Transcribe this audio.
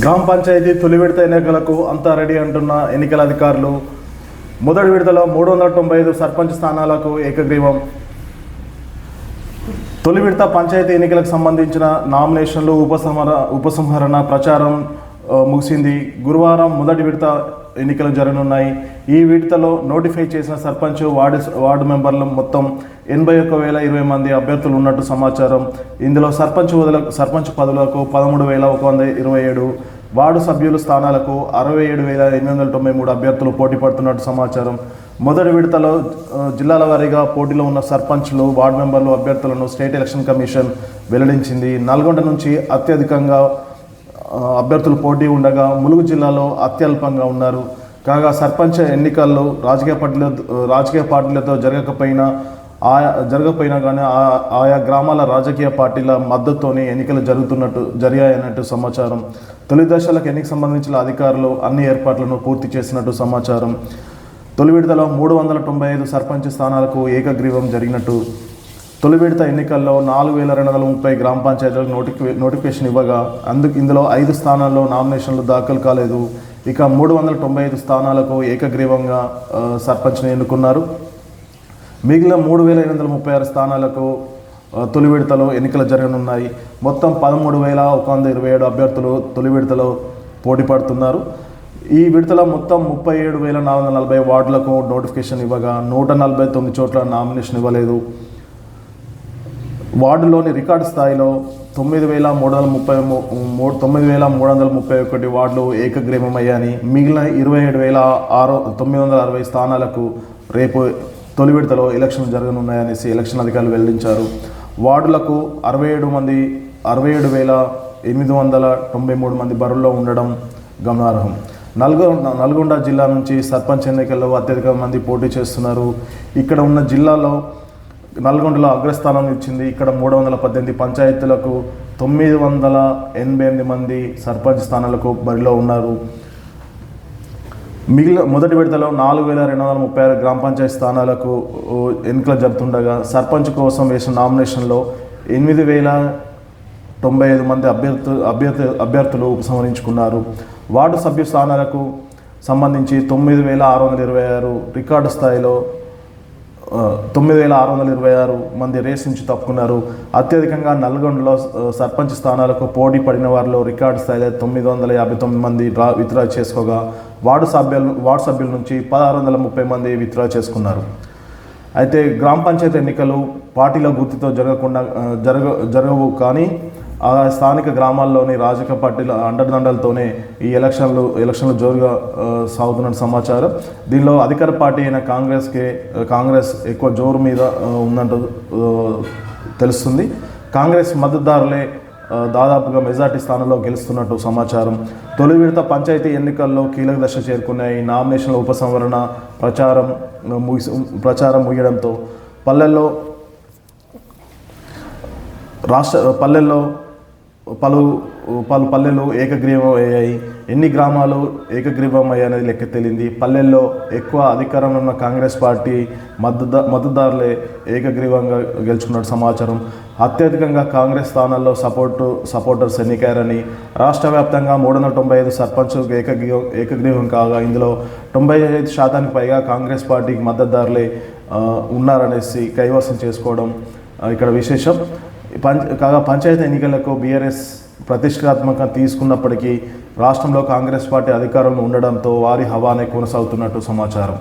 గ్రామ పంచాయతీ తొలి విడత ఎన్నికలకు అంతా రెడీ అంటున్న ఎన్నికల అధికారులు మొదటి విడతలో మూడు వందల తొంభై ఐదు సర్పంచ్ స్థానాలకు ఏకగ్రీవం. తొలి విడత పంచాయతీ ఎన్నికలకు సంబంధించిన నామినేషన్లు ఉపసంహర ఉపసంహరణ ప్రచారం ముగిసింది. గురువారం మొదటి విడత ఎన్నికలు జరగనున్నాయి. ఈ విడతలో నోటిఫై చేసిన సర్పంచ్ వార్డు వార్డు మెంబర్లు మొత్తం ఎనభై ఒక్క వేల ఇరవై మంది అభ్యర్థులు ఉన్నట్టు సమాచారం. ఇందులో సర్పంచ్ వదుల సర్పంచ్ పదవులకు పదమూడు వేల ఒక వంద ఇరవై ఏడు వార్డు సభ్యుల స్థానాలకు అరవై ఏడు వేల ఎనిమిది వందల తొంభై మూడు అభ్యర్థులు పోటీ పడుతున్నట్టు సమాచారం. మొదటి విడతలో జిల్లాల వారీగా పోటీలో ఉన్న సర్పంచ్లు వార్డు మెంబర్లు అభ్యర్థులను స్టేట్ ఎలక్షన్ కమిషన్ వెల్లడించింది. నల్గొండ నుంచి అత్యధికంగా అభ్యర్థులు పోటీ ఉండగా ములుగు జిల్లాలో అత్యల్పంగా ఉన్నారు. కాగా సర్పంచ్ ఎన్నికల్లో రాజకీయ పార్టీల రాజకీయ పార్టీలతో జరగకపోయినా ఆయా జరగకపోయినా కానీ ఆ- ఆయా గ్రామాల రాజకీయ పార్టీల మద్దతుతోనే ఎన్నికలు జరుగుతున్నట్టు జరిగాయన్నట్టు సమాచారం. తొలి దశలకు ఎన్నిక సంబంధించిన అధికారులు అన్ని ఏర్పాట్లను పూర్తి చేసినట్టు సమాచారం. తొలి విడతలో మూడు వందల తొంభై ఐదు సర్పంచ్ స్థానాలకు ఏకగ్రీవం జరిగినట్టు. తొలి విడత ఎన్నికల్లో నాలుగు వేల రెండు వందల ముప్పై గ్రామ పంచాయతీలకు నోటిఫి నోటిఫికేషన్ ఇవ్వగా అందుకు ఇందులో ఐదు స్థానాల్లో నామినేషన్లు దాఖలు కాలేదు. ఇక మూడు వందల తొంభై ఐదు స్థానాలకు ఏకగ్రీవంగా సర్పంచ్ని ఎన్నుకున్నారు. మిగిలిన మూడు వేల ఎనిమిది వందల ముప్పై ఆరు స్థానాలకు తొలి విడతలో ఎన్నికలు జరగనున్నాయి. మొత్తం పదమూడు వేల ఒక వంద ఇరవై ఏడు అభ్యర్థులు తొలి విడతలో పోటీ పడుతున్నారు. ఈ విడతలో మొత్తం ముప్పై ఏడు వేల నాలుగు వందల నలభై వార్డులకు నోటిఫికేషన్ ఇవ్వగా నూట నలభై తొమ్మిది చోట్ల నామినేషన్ ఇవ్వలేదు. వార్డులోని రికార్డు స్థాయిలో తొమ్మిది వేల మూడు వందల ముప్పై మూ- మూడు తొమ్మిది వేల మూడు వందల ముప్పై ఒకటి వార్డులు ఏకగ్రీవమయ్యాయని మిగిలిన ఇరవై ఏడు వేల ఆరు తొమ్మిది వందల అరవై స్థానాలకు రేపు తొలి విడతలో ఎలక్షన్లు జరగనున్నాయనేసి ఎలక్షన్ అధికారులు వెల్లడించారు. వార్డులకు అరవై ఏడు మంది అరవై ఏడు వేల ఎనిమిది వందల తొంభై మూడు మంది బరుల్లో ఉండడం గమనార్హం. నల్గొండ నల్గొండ జిల్లా నుంచి సర్పంచ్ ఎన్నికల్లో అత్యధిక మంది పోటీ చేస్తున్నారు. ఇక్కడ ఉన్న జిల్లాలో నల్గొండలో అగ్రస్థానం ఇచ్చింది ఇక్కడ మూడు వందల పద్దెనిమిది పంచాయతీలకు తొమ్మిది వందల ఎనభై ఎనిమిది మంది సర్పంచ్ స్థానాలకు బరిలో ఉన్నారు. మిగిలిన మొదటి విడతలో నాలుగు వేల రెండు వందల ముప్పై ఆరు గ్రామ పంచాయతీ స్థానాలకు ఎన్నికలు జరుపుతుండగా సర్పంచ్ కోసం వేసిన నామినేషన్లో ఎనిమిది వేల తొంభై ఐదు మంది అభ్యర్థు అభ్యర్థి అభ్యర్థులు ఉపసంహరించుకున్నారు. వార్డు సభ్యు స్థానాలకు సంబంధించి తొమ్మిది వేల ఆరు వందల ఇరవై ఆరు రికార్డు స్థాయిలో తొమ్మిది వేల ఆరు వందల ఇరవై ఆరు మంది రేస్ నుంచి తప్పుకున్నారు. అత్యధికంగా నల్గొండలో సర్పంచ్ స్థానాలకు పోటీ పడిన వారిలో రికార్డు స్థాయిలో తొమ్మిది వందల యాభై తొమ్మిది మంది డ్రా విత్డ్రా చేసుకోగా వార్డు సభ్యులు వార్డు సభ్యుల నుంచి పదహారు వందల ముప్పై మంది విత్డ్రా చేసుకున్నారు. అయితే గ్రామ పంచాయతీ ఎన్నికలు పార్టీల గుర్తుతో జరగకుండా జరగ జరగవు కానీ ఆ స్థానిక గ్రామాల్లోని రాజకీయ పార్టీల అండదండలతోనే ఈ ఎలక్షన్లు ఎలక్షన్లు జోరుగా సాగుతున్న సమాచారం. దీనిలో అధికార పార్టీ అయిన కాంగ్రెస్కి కాంగ్రెస్ ఎక్కువ జోరు మీద ఆ, ఉన్నట్టు తెలుస్తుంది. కాంగ్రెస్ మద్దతుదారులే దాదాపుగా మెజార్టీ స్థానంలో గెలుస్తున్నట్టు సమాచారం. తొలి విడత పంచాయతీ ఎన్నికల్లో కీలక దశ చేరుకున్నాయి. నామినేషన్ల ఉపసంహరణ ప్రచారం ముగిసి ప్రచారం ముగియడంతో పల్లెల్లో రాష్ట్ర పల్లెల్లో పలు పలు పల్లెలు ఏకగ్రీవం అయ్యాయి. ఎన్ని గ్రామాలు ఏకగ్రీవం అయ్యాయనేది లెక్క తేలింది. పల్లెల్లో ఎక్కువ అధికారంలో ఉన్న కాంగ్రెస్ పార్టీ మద్దతు మద్దతుదారులే ఏకగ్రీవంగా గెలుచుకున్నట్టు సమాచారం. అత్యధికంగా కాంగ్రెస్ స్థానాల్లో సపోర్టు సపోర్టర్స్ ఎన్నికారని రాష్ట్ర వ్యాప్తంగా మూడు వందల తొంభై ఐదు సర్పంచ్ ఏకగ్రీవం ఏకగ్రీవం కాగా ఇందులో తొంభై ఐదు శాతానికి పైగా కాంగ్రెస్ పార్టీకి మద్దతుదారులే ఉన్నారనేసి కైవసం చేసుకోవడం ఇక్కడ విశేషం. పంచ కాగా పంచాయతీ ఎన్నికలకు బీఆర్ఎస్ ప్రతిష్టాత్మకంగా తీసుకున్నప్పటికీ రాష్ట్రంలో కాంగ్రెస్ పార్టీ అధికారంలో ఉండడంతో వారి హవానే కొనసాగుతున్నట్టు సమాచారం.